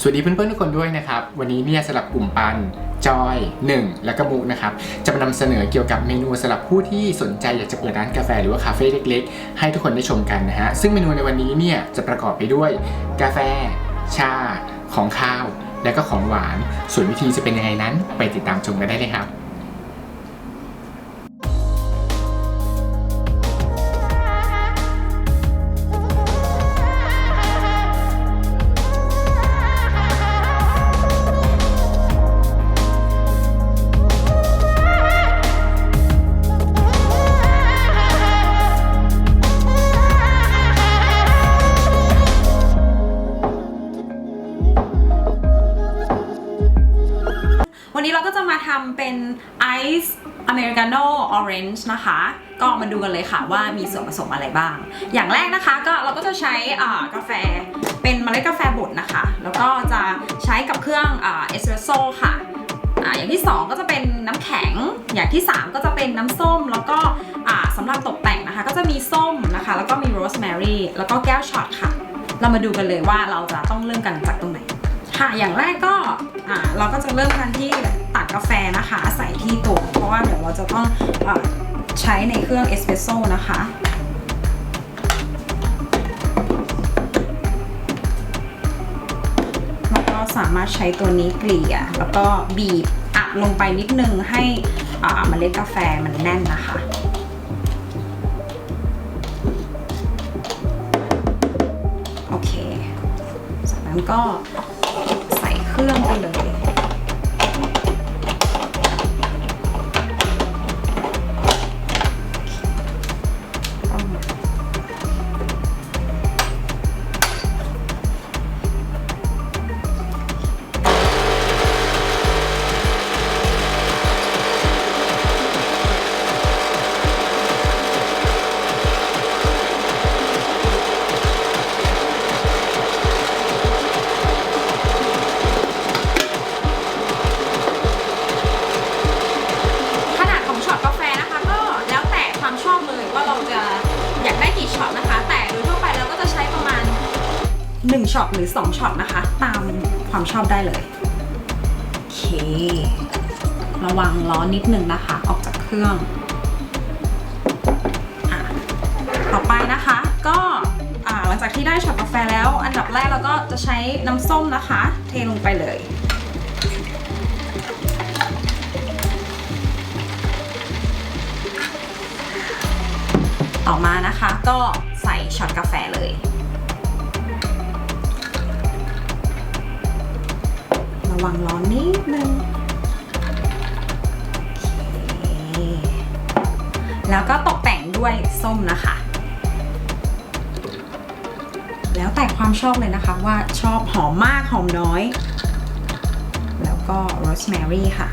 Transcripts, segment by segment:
สวัสดีเพื่อนๆทุกคนด้วยนะครับ วันนี้เนี่ยสำหรับกลุ่มปันจอย1 และก็มุกนะครับจะมานำเสนอเกี่ยวกับเมนูสำหรับผู้ที่สนใจอยากจะเปิดร้านกาแฟหรือว่าคาเฟ่เล็กๆ ให้ทุกคนได้ชมกันนะฮะซึ่งเมนูในวันนี้เนี่ยจะประกอบไปด้วย กาแฟ ชา ของข้าว และก็ของหวาน ส่วนวิธีจะเป็นยังไงนั้น ไปติดตามชมกันได้เลยครับาโน่ออเรนจ์นะคะ ก็มาดูกันเลยค่ะว่ามีส่วนผสมอะไรบ้าง อย่างแรกนะคะก็เราก็จะใช้อ่ากาแฟเป็นเมล็ดกาแฟบดนะคะ แล้วก็จะใช้กับเครื่องอ่าเอสเปรสโซ่ค่ะอ่าอย่างที่ 2 ก็จะเป็นน้ำแข็ง อย่างที่ 3 ก็จะเป็นน้ำส้ม แล้วก็อ่าสำหรับตกแต่งนะคะ ก็จะมีส้มนะคะ แล้วก็มีโรสแมรี่ แล้วก็แก้วช็อตค่ะ เรามาดูกันเลยว่าเราจะต้องเริ่มกันจากตรงไหน ค่ะอย่างแรกก็อ่าเราก็จะเริ่มกันที่ตักกาแฟนะคะ ใส่ที่โถเพราะว่าเดี๋ยวเราจะต้องอใช้ในเครื่องเอสเปรสโซ่นะคะแล้วก็สามารถใช้ตัวนี้เกลี่ย แล้วก็บีบอัดลงไปนิดนึงให้เมล็ดกาแฟมันแน่นนะคะโอเค จากนั้นก็ ใส่เค ช็อตหรือ2ช็อตนะคะ ตามความชอบได้เลย โอเค ระวังล้อนิดนึงนะคะ ออกจากเครื่องอต่อไปนะคะ ก็หลังจากที่ได้ช็อตกาแฟแล้ว อันดับแรกเราก็จะใช้น้ำส้มนะคะ เทลงไปเลยต่อมานะคะก็ใส่ช็อตกาแฟเลย วังร้อนนิดนึงแล้วก็ตกแต่งด้วยส้มนะคะ แล้วแต่ความชอบเลยนะคะว่าชอบหอมมากหอมน้อย แล้วก็โรสแมรี่ค่ะ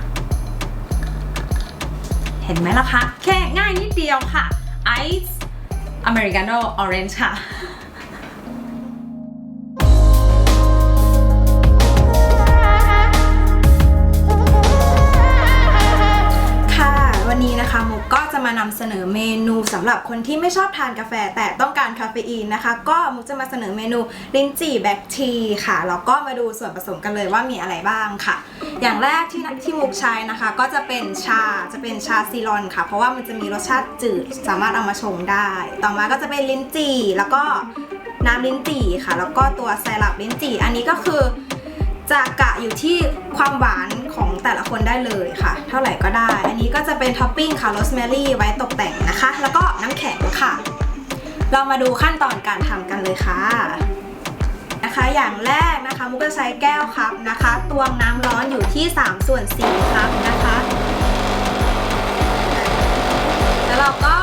เห็นไหมล่ะคะ แค่ง่ายนิดเดียวค่ะไอซ์อเมริกาโน่ออเรนจ์ค่ะ มานำเสนอเมนูสำหรับคนที่ไม่ชอบทานกาแฟแต่ต้องการคาเฟอีนนะคะ ก็มุกจะมาเสนอเมนูลิ้นจี่แบล็กทีค่ะแล้วก็มาดูส่วนผสมกันเลยว่ามีอะไรบ้างค่ะ อย่างแรกที่ที่มุกใช้นะคะ ก็จะเป็นชาจะเป็นชาซีรอนค่ะ เพราะว่ามันจะมีรสชาติจืดสามารถเอามาชงได้ ต่อมาก็จะเป็นลิ้นจี่แล้วก็น้ำลิ้นจี่ค่ะ แล้วก็ตัวไซรัปลิ้นจี่อันนี้ก็คือจะกะอยู่ที่ความหวานของแต่ละคนได้เลยค่ะ เท่าไหร่ก็ได้ นี้ก็จะเป็นท็อปปิ้งค่ะโรสแมรี่ไว้ตกแต่งนะคะ แล้วก็น้ำแข็งค่ะ เรามาดูขั้นตอนการทำกันเลยค่ะนะคะอย่างแรกนะคะมุกจะใช้แก้วครับนะคะตวงน้ำร้อนอยู่ที่ 3 ส่วน4ครับนะคะ แล้วเราก็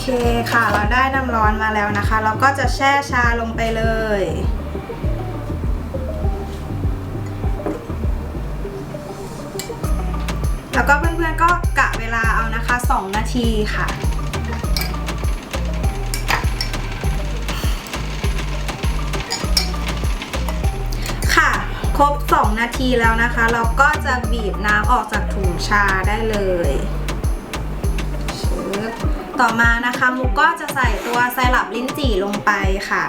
เคค่ะเราได้น้ำร้อนมาแล้วนะคะ เราก็จะแช่ชาลงไปเลย แล้วก็เพื่อนๆก็กะเวลาเอานะคะ 2 นาทีค่ะค่ะครบ 2 นาทีแล้วนะคะ เราก็จะบีบน้ำออกจากถุงชาได้เลยชึบ ต่อมานะคะมุกก็จะใส่ตัวไซรัปลิ้นจี่ลงไปค่ะ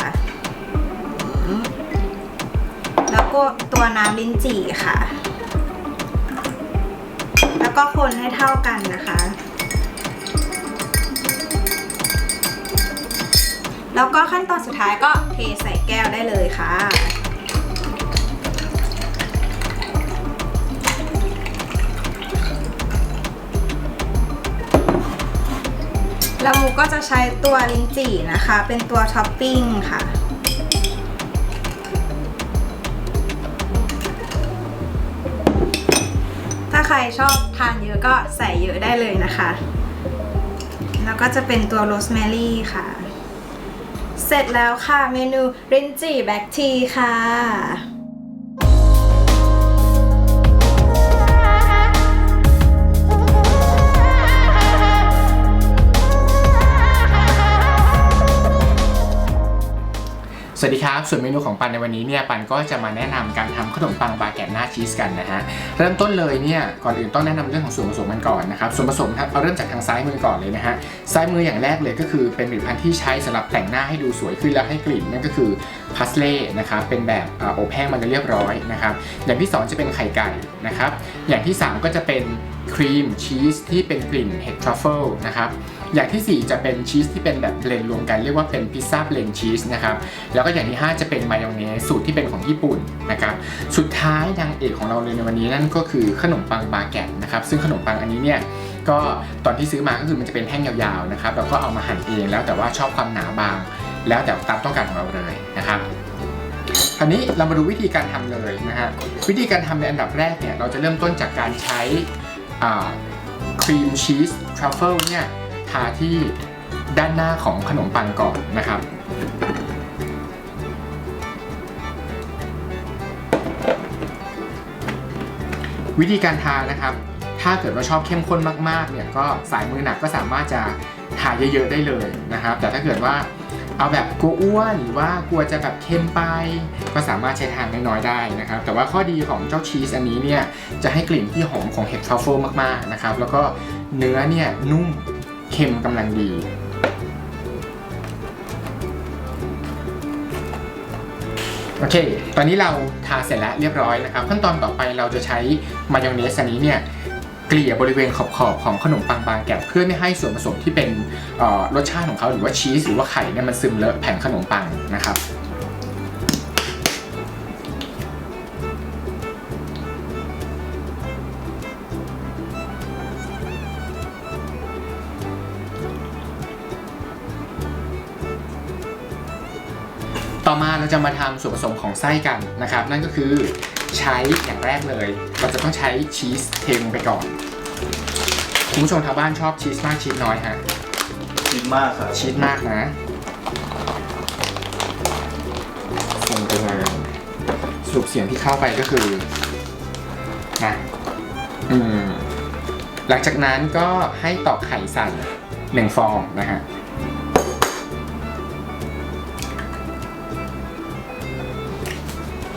แล้วก็ตัวน้ำลิ้นจี่ค่ะ แล้วก็คนให้เท่ากันนะคะแล้วก็ขั้นตอนสุดท้ายก็เทใส่แก้วได้เลยค่ะ แล้วมูก็จะใช้ตัวลิ้นจี่นะคะ เป็นตัวท็อปปิ้งค่ะ ถ้าใครชอบทานเยอะก็ใส่เยอะได้เลยนะคะ แล้วก็จะเป็นตัวโรสแมรี่ค่ะ เสร็จแล้วค่ะเมนูรินจิแบ็กทีค่ะ วัสดีครับ ส่วนเมนูของปันในวันนี้เนี่ยปันก็จะมาแนะนำการทำขนมปังบาแกตหน้าชีสกันนะฮะเริ่มต้นเลยเนี่ยก่อนอื่นต้องแนะนำเรื่องของส่วนผสมมันก่อนนะครับส่วนผสมครับเอาเริ่มจากทางซ้ายมือก่อนเลยนะฮะซ้ายมืออย่างแรกเลยก็คือเป็นผลิตภัณฑ์ที่ใช้สำหรับแต่งหน้าให้ดูสวยขึ้นแล้วให้กลิ่นนั่นก็คือพัสเล่นะครับเป็นแบบอบแห้งมันจะเรียบร้อยนะครับอย่างที่สองจะเป็นไข่ไก่นะครับอย่างที่สามก็จะเป็นครีมชีสที่เป็นกลิ่นเห็ดทรัฟเฟิลนะครับ อย่างทีสี่ 4 จะเป็นชีสที่เป็นแบบเบลนรวมกันเรียกว่าเป็นพิซซ่าเบลนชีสนะครับแล้วก็อย่างที่ 5 จะเป็นมายองเนสสูตรที่เป็นของญี่ปุ่นนะครับสุดท้ายนางเอกของเราเลยในวันนี้นั่นก็คือขนมปังบาแกตนะครับซึ่งขนมปังอันนี้เนี่ยก็ตอนที่ซื้อมาก็คือมันจะเป็นแท่งยาวๆนะครับแล้วก็เอามาหั่นเองแล้วแต่ว่าชอบความหนาบาง แล้วแต่ตามต้องการของเราเลยนะครับคราวนี้เรามาดูวิธีการทำเลยนะฮะวิธีการทำในอันดับแรกเนี่ยเราจะเริ่มต้นจากการใช้ครีมชีสทรัฟเฟิลเนี่ย ทาที่ด้านหน้าของขนมปังก่อนนะครับ วิธีการทานะครับ ถ้าเกิดว่าชอบเข้มข้นมากๆเนี่ยก็สายมือหนักก็สามารถจะทาเยอะๆได้เลยนะครับ แต่ถ้าเกิดว่าเอาแบบกลัวอ้วนหรือว่ากลัวจะแบบเค็มไป ก็สามารถใช้ทานน้อยๆได้นะครับ แต่ว่าข้อดีของเจ้าชีสอันนี้เนี่ยจะให้กลิ่นที่หอมของเห็ดทรัฟเฟิลมากๆนะครับ แล้วก็เนื้อเนี่ยนุ่ม เค็มกำลังดี โอเค ตอนนี้เราทาเสร็จแล้วเรียบร้อยนะครับ ขั้นตอนต่อไปเราจะใช้มายองเนสอันนี้เนี่ยเกลี่ยบริเวณขอบขอบของขนมปังบางแกะเพื่อไม่ให้ส่วนผสมที่เป็นรสชาติของเขาหรือว่าชีสหรือว่าไข่เนี่ยมันซึมเลอะแผ่นขนมปังนะครับ ต่อมาเราจะมาทำส่วนผสมของไส้กันนะครับ นั่นก็คือใช้อย่างแรกเลย เราจะต้องใช้ชีสเทลงไปก่อนคุณผู้ชมทางบ้านชอบชีสมากชีสน้อยฮะชินมากครับชีสมากนะส่งไปเลยสรุปเสียงที่เข้าไปก็คือนะอืมหลังจากนั้นก็ให้ตอกไข่ใส่หนึ่งฟองนะฮะ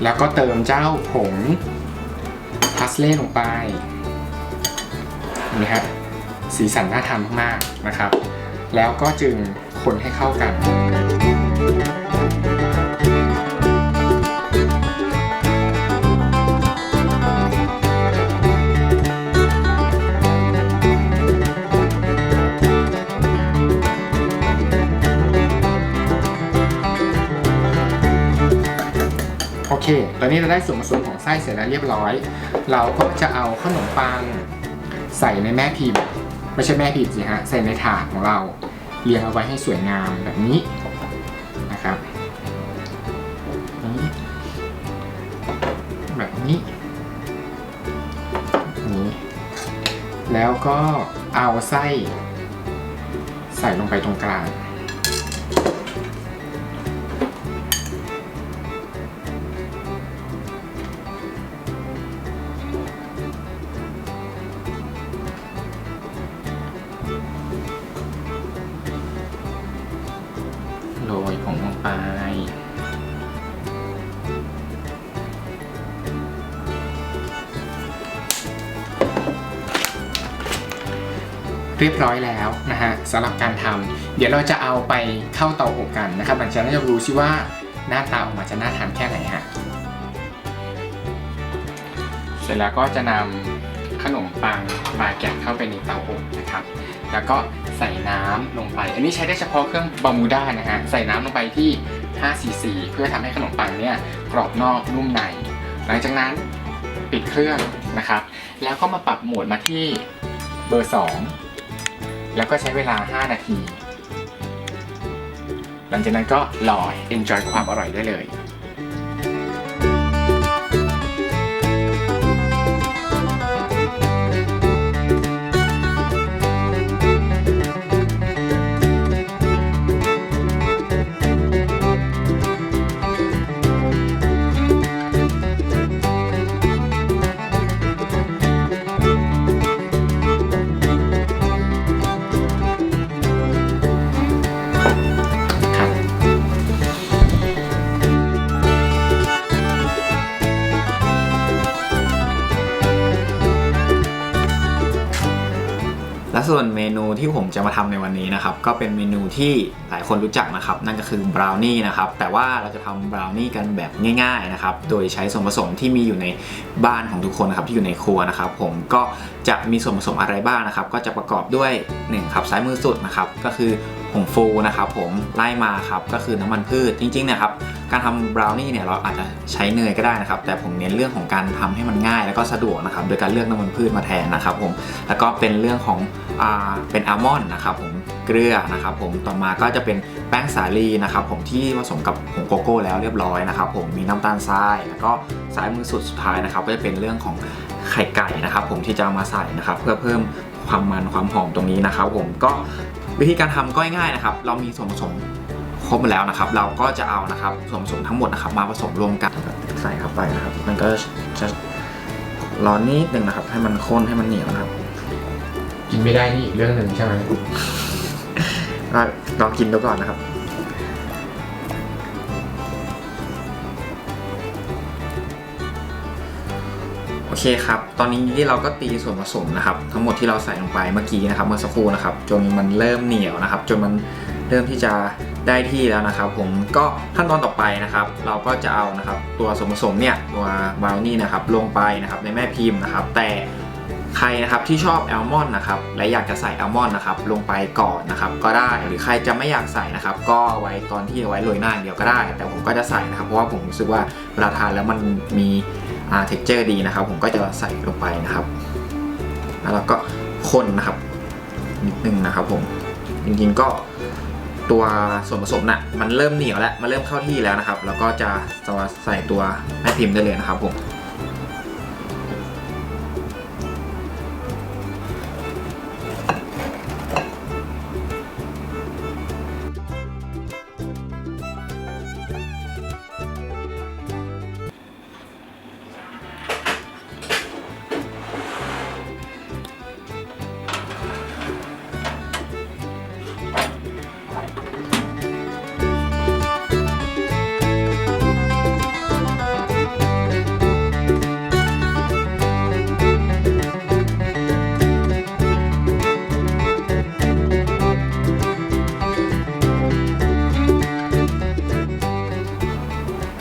แล้วก็เติมเจ้าผงพาสเล่ลงไปนี่ฮะสีสันน่าทานมากๆนะครับ แล้วก็จึงคนให้เข้ากัน อเค ตอนนี้เราได้ส่วนผสมของไส้เสร็จแล้วเรียบร้อย เราก็จะเอาขนมปังใส่ในแม่พิมพ์ไม่ใช่แม่พิมพ์สิฮะ ใส่ในถาดของเรา เรียงเอาไว้ให้สวยงามแบบนี้นะครับ แบบนี้นี้แล้วก็เอาไส้ใส่ลงไปตรงกลาง เรียบร้อยแล้วนะฮะสำหรับการทำเดี๋ยวเราจะเอาไปเข้าเตาอบกันนะครับหลังจากนั้นจะรู้ซิว่าหน้าตาออกมาจะน่าทานแค่ไหนฮะเสร็จแล้วก็จะนำขนมปังบาแกะเข้าไปในเตาอบนะครับ แล้วก็ใส่น้ำลงไป อันนี้ใช้ได้เฉพาะเครื่องบามูด้านะฮะ ใส่น้ำลงไปที่ 5 cc เพื่อทำให้ขนมปังเนี่ยกรอบนอกนุ่มใน หลังจากนั้นปิดเครื่องนะครับ แล้วก็มาปรับโหมดมาที่เบอร์ 2 แล้วก็ใช้เวลา 5 นาที หลังจากนั้นก็ลอ enjoy ความอร่อยได้เลย ส่วนเมนูที่ผมจะมาทำในวันนี้นะครับ ก็เป็นเมนูที่หลายคนรู้จักนะครับ นั่นก็คือบราวนี่นะครับ แต่ว่าเราจะทำบราวนี่กันแบบง่าย ๆนะครับ โดยใช้ส่วนผสมที่มีอยู่ในบ้านของทุกคนนะครับ ที่อยู่ในครัวนะครับ ผมก็จะมีส่วนผสมอะไรบ้างนะครับ ก็จะประกอบด้วย1ครับซ้ายมือสุดนะครับ ก็คือ ผงฟูนะครับผมไล่มาครับก็คือน้ำมันพืชจริงๆเนะครับการทำบราวนี่เนี่ยเราอาจจะใช้เนยก็ได้นะครับ แต่ผมเน้นเรื่องของการทำให้มันง่าย แล้วก็สะดวกนะครับโดยการเลือกน้ำมันพืชมาแทนนะครับผมแล้วก็เป็นเรื่องของอ่าเป็นอัลมอนด์นะครับผมเกลือนะครับผมต่อมาก็จะเป็นแป้งสาลีนะครับผมที่ผสมกับผงโกโก้แล้วเรียบร้อยนะครับผมมีน้ำตาลทราย แล้วก็สายมือสุดสุดท้ายนะครับ ก็จะเป็นเรื่องของไข่ไก่นะครับ ผมที่จะเอามาใส่นะครับ เพื่อเพิ่มความมันความหอมตรงนี้นะครับ ผมก็ วิธีการทำก็ง่ายๆนะครับ เรามีส่วนผสมครบหมดแล้วนะครับ เราก็จะเอานะครับส่วนผสมทั้งหมดนะครับ มาผสมรวมกันใส่เข้าไปนะครับ มันก็จะร้อนนิดนึงนะครับ ให้มันข้นให้มันเหนียวนะครับ กินไม่ได้นี่อีกเรื่องหนึ่งใช่ไหมก็ลองกินดูก่อนนะครับ เคครับ ตอนนี้ที่เราก็ตีส่วนผสมนะครับ ทั้งหมดที่เราใส่ลงไปเมื่อกี้นะครับ เมื่อสักครู่นะครับ จนมันเริ่มเหนียวนะครับ จนมันเริ่มที่จะได้ที่แล้วนะครับ ผมก็ขั้นตอนต่อไปนะครับ เราก็จะเอานะครับ ตัวส่วนผสมเนี่ยตัวบราวนี่นะครับลงไปนะครับในแม่พิมพ์นะครับ แต่ใครนะครับที่ชอบแอลมอนด์นะครับและอยากจะใส่แอลมอนด์นะครับลงไปก่อนนะครับก็ได้หรือใครจะไม่อยากใส่นะครับ ก็ไว้ตอนที่ไว้โรยหน้าเดียวก็ได้ แต่ผมก็จะใส่นะครับ เพราะว่าผมรู้สึกว่าเวลาทานแล้วมันมี เท็กเจอร์ดีนะครับ ผมก็จะใส่ลงไปนะครับ แล้วเราก็คนนะครับนิดนึงนะครับ ผมจริงๆก็ตัวส่วนผสมน่ะมันเริ่มเหนียวแล้วมันเริ่มเข้าที่แล้วนะครับ แล้วก็จะใส่ตัวแม่พิมพ์ได้เลยนะครับผม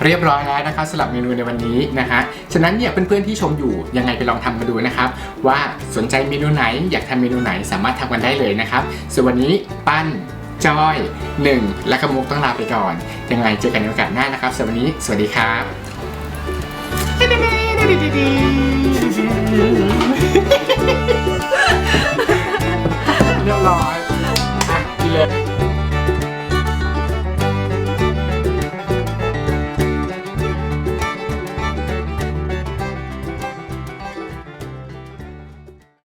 เรียบร้อยแล้วนะคะสำหรับเมนูในวันนี้นะฮะฉะนั้นเนี่ยเพื่อนๆที่ชมอยู่ยังไงไปลองทำกันดูนะครับ ว่าสนใจเมนูไหนอยากทำเมนูไหนสามารถทำกันได้เลยนะครับส่วนวันนี้ปั้นจอยหนึ่งและกระมุกต้องลาไปก่อน ยังไงเจอกันในโอกาสหน้านะครับสำหรับวันนี้ สวัสดีครับเรียบร้อย